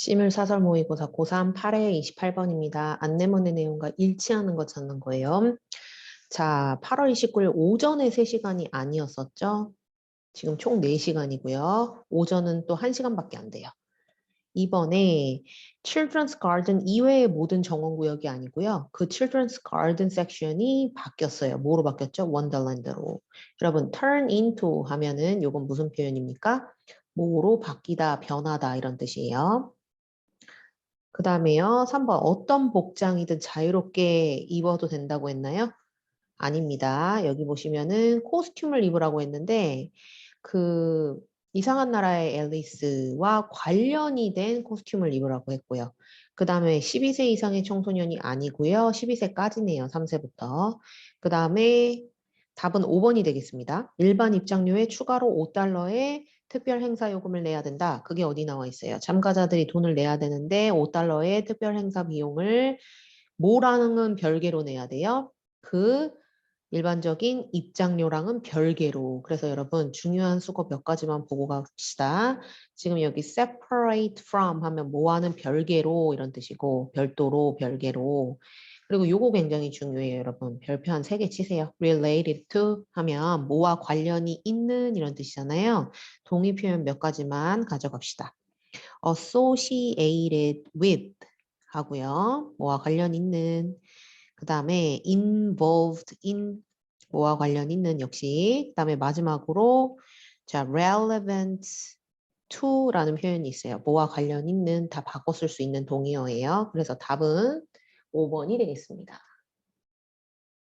시물 사설 모의고사 고3 8회 28번입니다. 안내문의 내용과 일치하는 거 찾는 거예요. 자, 8월 29일 오전에 3시간이 아니었었죠? 지금 총 4시간이고요. 오전은 또 1시간밖에 안 돼요. 이번에 Children's Garden 이외의 모든 정원구역이 아니고요. 그 Children's Garden 섹션이 바뀌었어요. 뭐로 바뀌었죠? 원더랜드로. 여러분, turn into 하면은 요건 무슨 표현입니까? 뭐로 바뀌다, 변하다 이런 뜻이에요. 그 다음에요. 3번 어떤 복장이든 자유롭게 입어도 된다고 했나요? 아닙니다. 여기 보시면은 코스튬을 입으라고 했는데 그 이상한 나라의 앨리스와 관련이 된 코스튬을 입으라고 했고요. 그 다음에 12세 이상의 청소년이 아니고요. 12세까지네요. 3세부터. 그 다음에 답은 5번이 되겠습니다. 일반 입장료에 추가로 5달러의 특별 행사 요금을 내야 된다. 그게 어디 나와 있어요? 참가자들이 돈을 내야 되는데 5달러의 특별 행사 비용을 뭐랑은 별개로 내야 돼요? 그 일반적인 입장료랑은 별개로. 그래서 여러분 중요한 수거 몇 가지만 보고 갑시다. 지금 여기 separate from 하면 뭐와는 별개로 이런 뜻이고 별도로 별개로. 그리고 요거 굉장히 중요해요, 여러분. 별표 한 세 개 치세요. related to 하면 뭐와 관련이 있는 이런 뜻이잖아요. 동의 표현 몇 가지만 가져갑시다. associated with 하고요. 뭐와 관련 있는. 그 다음에 involved in 뭐와 관련 있는 역시. 그 다음에 마지막으로 자 relevant to라는 표현이 있어요. 뭐와 관련 있는 다 바꿔 쓸 수 있는 동의어예요. 그래서 답은 5번이 되겠습니다.